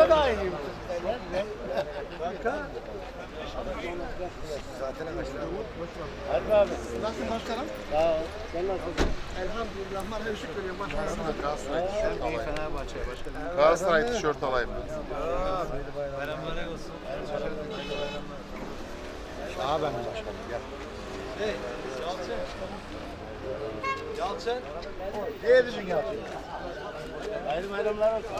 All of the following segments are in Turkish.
Orada da aynıyım. Kanka. Zaten Hadi abi. Nasılsın başkanım? Sağ ol. Sen nasılsın? Elhamdülillah. Bana ışık başkanım. Galatasaray tişört alayım. Fenerbahçe başkanım. Galatasaray tişört alayım. Daha ben başkanım. Gel. Yalçın. Ne bizim yapıyor? Hayırlı bayramlar olsun.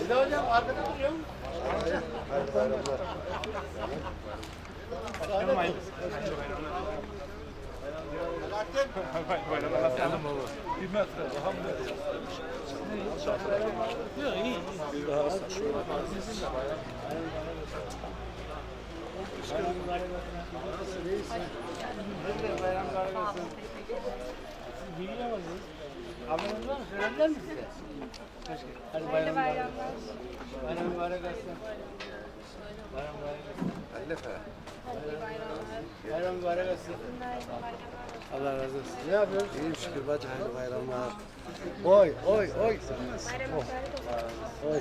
Bir de hocam arkada duruyor mu? Haberiniz var bayram bayram. Bayram mübarek olsun. Bayram mübarek olsun. Bayram mübarek olsun. Allah razı olsun. Ne yapıyorsun? İyiyim şükür bacı. Hayırlı bayramlar. Oy oy oy. Oy.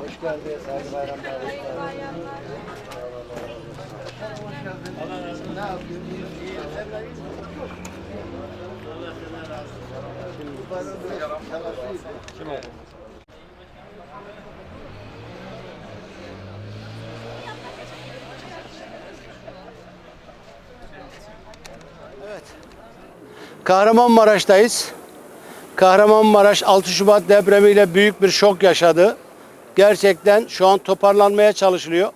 Hoş geldiniz. Hayırlı bayramlar. Allah razı olsun. Ne yapıyorsun? İyi, iyi. Sen de iyisin. Allah senden razı olsun. Kahramanmaraş'tayız. Kahramanmaraş 6 Şubat depremiyle büyük bir şok yaşadı. Gerçekten şu an toparlanmaya çalışılıyor.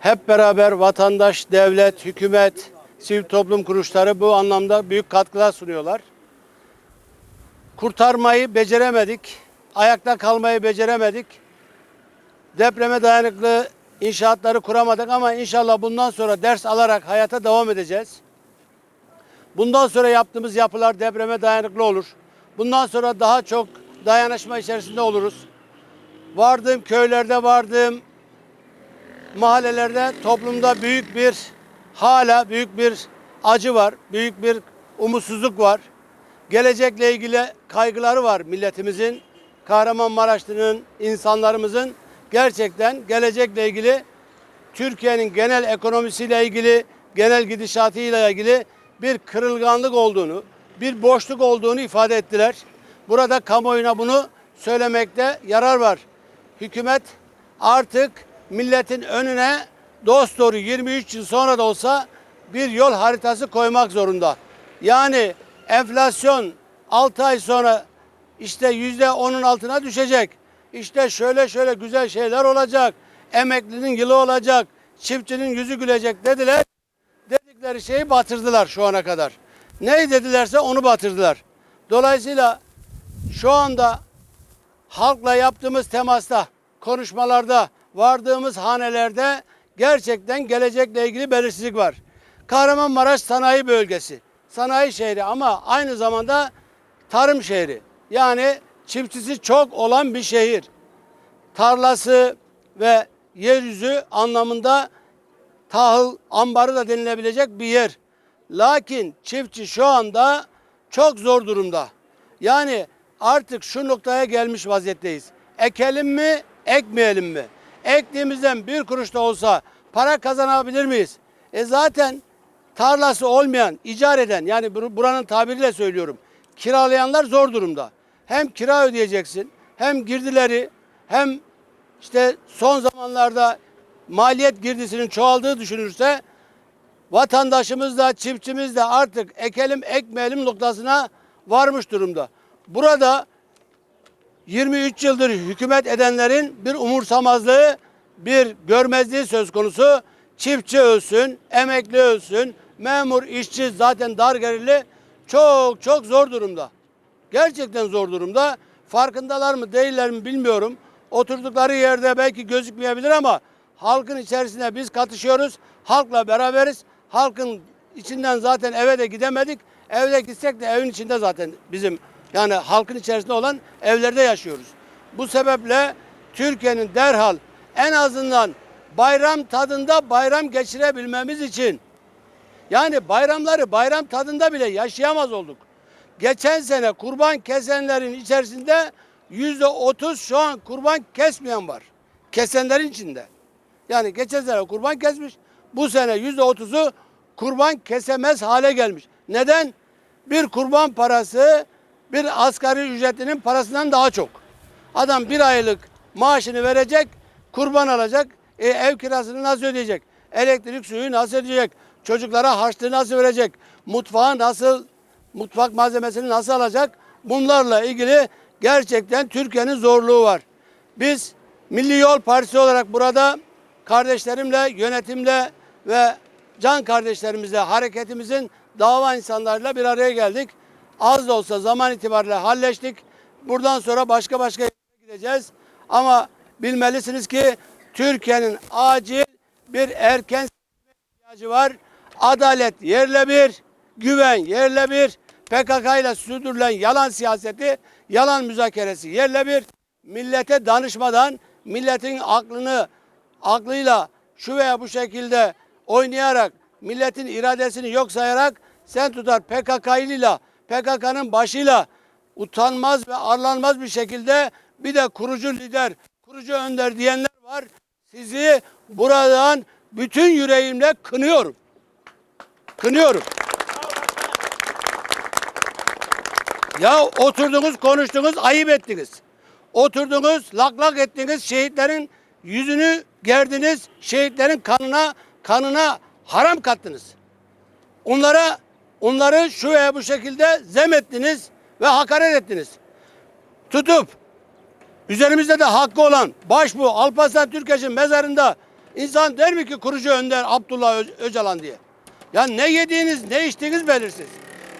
Hep beraber vatandaş, devlet, hükümet, sivil toplum kuruluşları bu anlamda büyük katkılar sunuyorlar. Kurtarmayı beceremedik. Ayakta kalmayı beceremedik. Depreme dayanıklı inşaatları kuramadık ama inşallah bundan sonra ders alarak hayata devam edeceğiz. Bundan sonra yaptığımız yapılar depreme dayanıklı olur. Bundan sonra daha çok dayanışma içerisinde oluruz. Vardığım köylerde, vardığım mahallelerde toplumda büyük bir hala büyük bir acı var, büyük bir umutsuzluk var. Gelecekle ilgili kaygıları var milletimizin, Kahramanmaraşlı'nın, insanlarımızın gerçekten gelecekle ilgili Türkiye'nin genel ekonomisiyle ilgili, genel gidişatıyla ilgili bir kırılganlık olduğunu, bir boşluk olduğunu ifade ettiler. Burada kamuoyuna bunu söylemekte yarar var. Hükümet artık milletin önüne dost doğru 23 yıl sonra da olsa bir yol haritası koymak zorunda. Yani enflasyon 6 ay sonra işte yüzde onun altına düşecek. İşte şöyle şöyle güzel şeyler olacak. Emeklinin yılı olacak. Çiftçinin yüzü gülecek dediler. Dedikleri şeyi batırdılar şu ana kadar. Ne dedilerse onu batırdılar. Dolayısıyla şu anda halkla yaptığımız temasta, konuşmalarda, vardığımız hanelerde gerçekten gelecekle ilgili belirsizlik var. Kahramanmaraş sanayi bölgesi, sanayi şehri ama aynı zamanda tarım şehri. Yani çiftçisi çok olan bir şehir. Tarlası ve yeryüzü anlamında tahıl ambarı da denilebilecek bir yer. Lakin çiftçi şu anda çok zor durumda. Yani artık şu noktaya gelmiş vaziyetteyiz. Ekelim mi, ekmeyelim mi? Ektiğimizden bir kuruş da olsa para kazanabilir miyiz? E zaten tarlası olmayan, icar eden yani bur- buranın tabiriyle söylüyorum. Kiralayanlar zor durumda. Hem kira ödeyeceksin, hem girdileri, hem işte son zamanlarda maliyet girdisinin çoğaldığı düşünürse vatandaşımız da çiftçimiz de artık ekelim ekmeyelim noktasına varmış durumda. Burada 23 yıldır hükümet edenlerin bir umursamazlığı, bir görmezliği söz konusu. Çiftçi ölsün, emekli ölsün, memur, işçi zaten dar gelirli çok çok zor durumda. Gerçekten zor durumda. Farkındalar mı değiller mi bilmiyorum. Oturdukları yerde belki gözükmeyebilir ama halkın içerisinde biz katışıyoruz. Halkla beraberiz. Halkın içinden zaten eve de gidemedik. Evde gitsek de evin içinde zaten bizim yani halkın içerisinde olan evlerde yaşıyoruz. Bu sebeple Türkiye'nin derhal en azından bayram tadında bayram geçirebilmemiz için yani bayramları bayram tadında bile yaşayamaz olduk. Geçen sene kurban kesenlerin içerisinde yüzde otuz şu an kurban kesmeyen var. Kesenlerin içinde. Yani geçen sene kurban kesmiş. Bu sene yüzde otuzu kurban kesemez hale gelmiş. Neden? Bir kurban parası bir asgari ücretlinin parasından daha çok. Adam bir aylık maaşını verecek, kurban alacak, e, ev kirasını nasıl ödeyecek? Elektrik suyu nasıl ödeyecek? Çocuklara harçlığı nasıl verecek? Mutfağı nasıl, mutfak malzemesini nasıl alacak? Bunlarla ilgili gerçekten Türkiye'nin zorluğu var. Biz Milli Yol Partisi olarak burada kardeşlerimle, yönetimle ve can kardeşlerimizle hareketimizin dava insanlarıyla bir araya geldik. Az da olsa zaman itibariyle halleştik. Buradan sonra başka başka yerlere gideceğiz. Ama bilmelisiniz ki Türkiye'nin acil bir erken ihtiyacı var. Adalet yerle bir, güven yerle bir, PKK ile sürdürülen yalan siyaseti, yalan müzakeresi yerle bir. Millete danışmadan, milletin aklını, aklıyla şu veya bu şekilde oynayarak, milletin iradesini yok sayarak sen tutar PKK'lıyla, PKK'nın başıyla utanmaz ve arlanmaz bir şekilde bir de kurucu lider, kurucu önder diyenler var. Sizi buradan bütün yüreğimle kınıyorum. Kınıyorum. Ya oturdunuz konuştunuz ayıp ettiniz. Oturdunuz lak lak ettiniz şehitlerin yüzünü gerdiniz. Şehitlerin kanına kanına haram kattınız. Onlara onları şu veya bu şekilde zem ettiniz ve hakaret ettiniz. Tutup üzerimizde de hakkı olan Başbu Alparslan Türkeş'in mezarında insan der mi ki kurucu önder Abdullah Ö- Öcalan diye. Ya ne yediğiniz ne içtiğiniz belirsiz.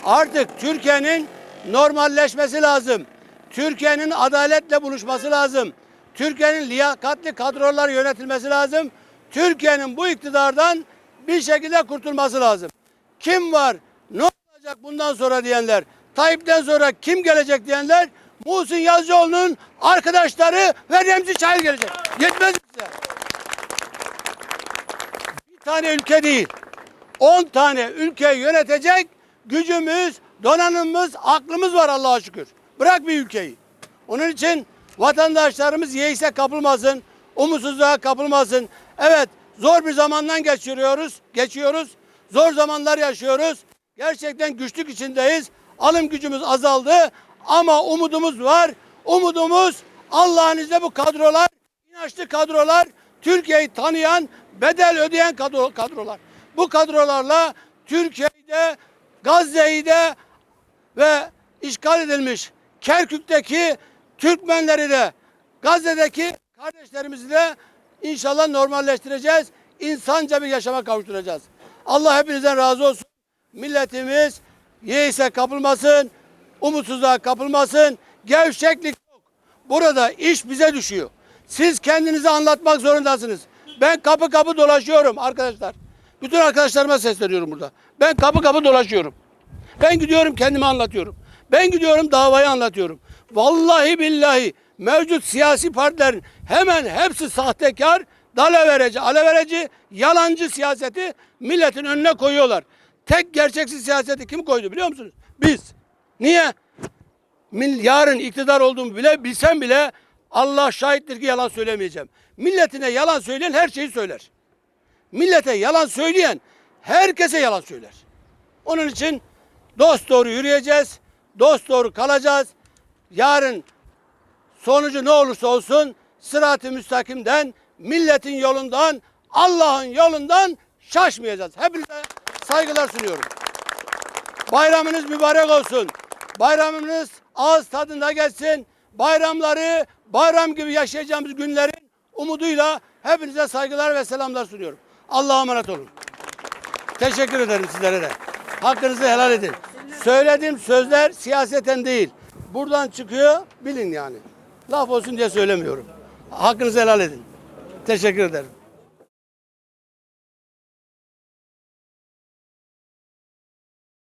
Artık Türkiye'nin normalleşmesi lazım. Türkiye'nin adaletle buluşması lazım. Türkiye'nin liyakatli kadrolar yönetilmesi lazım. Türkiye'nin bu iktidardan bir şekilde kurtulması lazım. Kim var? Ne olacak bundan sonra diyenler? Tayyip'ten sonra kim gelecek diyenler? Muhsin Yazıcıoğlu'nun arkadaşları ve Remzi Çayır gelecek. Yetmez mi size? Bir tane ülke değil. 10 tane ülkeyi yönetecek gücümüz, donanımımız, aklımız var Allah'a şükür. Bırak bir ülkeyi. Onun için vatandaşlarımız yeise kapılmasın, umutsuzluğa kapılmasın. Evet, zor bir zamandan geçiriyoruz, geçiyoruz. Zor zamanlar yaşıyoruz. Gerçekten güçlük içindeyiz. Alım gücümüz azaldı ama umudumuz var. Umudumuz Allah'ın izniyle bu kadrolar, inançlı kadrolar, Türkiye'yi tanıyan, bedel ödeyen kadro- kadrolar. Bu kadrolarla Türkiye'de, Gazze'yi de ve işgal edilmiş Kerkük'teki Türkmenleri de Gazze'deki kardeşlerimizi de inşallah normalleştireceğiz. İnsanca bir yaşama kavuşturacağız. Allah hepinizden razı olsun. Milletimiz yeise kapılmasın, umutsuzluğa kapılmasın, gevşeklik yok. Burada iş bize düşüyor. Siz kendinizi anlatmak zorundasınız. Ben kapı kapı dolaşıyorum arkadaşlar. Bütün arkadaşlarıma sesleniyorum burada. Ben kapı kapı dolaşıyorum. Ben gidiyorum kendimi anlatıyorum. Ben gidiyorum davayı anlatıyorum. Vallahi billahi mevcut siyasi partilerin hemen hepsi sahtekar, dalavereci, alavereci, yalancı siyaseti milletin önüne koyuyorlar. Tek gerçeksiz siyaseti kim koydu biliyor musunuz? Biz. Niye? Yarın iktidar olduğumu bile bilsem bile Allah şahittir ki yalan söylemeyeceğim. Milletine yalan söyleyen her şeyi söyler. Millete yalan söyleyen herkese yalan söyler. Onun için dost doğru yürüyeceğiz. Dost doğru kalacağız. Yarın sonucu ne olursa olsun sırat-ı müstakimden, milletin yolundan, Allah'ın yolundan şaşmayacağız. Hepinize saygılar sunuyorum. Bayramınız mübarek olsun. Bayramınız ağız tadında geçsin. Bayramları bayram gibi yaşayacağımız günlerin umuduyla hepinize saygılar ve selamlar sunuyorum. Allah'a emanet olun. Teşekkür ederim sizlere de. Hakkınızı helal edin. Söylediğim sözler siyaseten değil. Buradan çıkıyor bilin yani. Laf olsun diye söylemiyorum. Hakkınızı helal edin. Teşekkür ederim.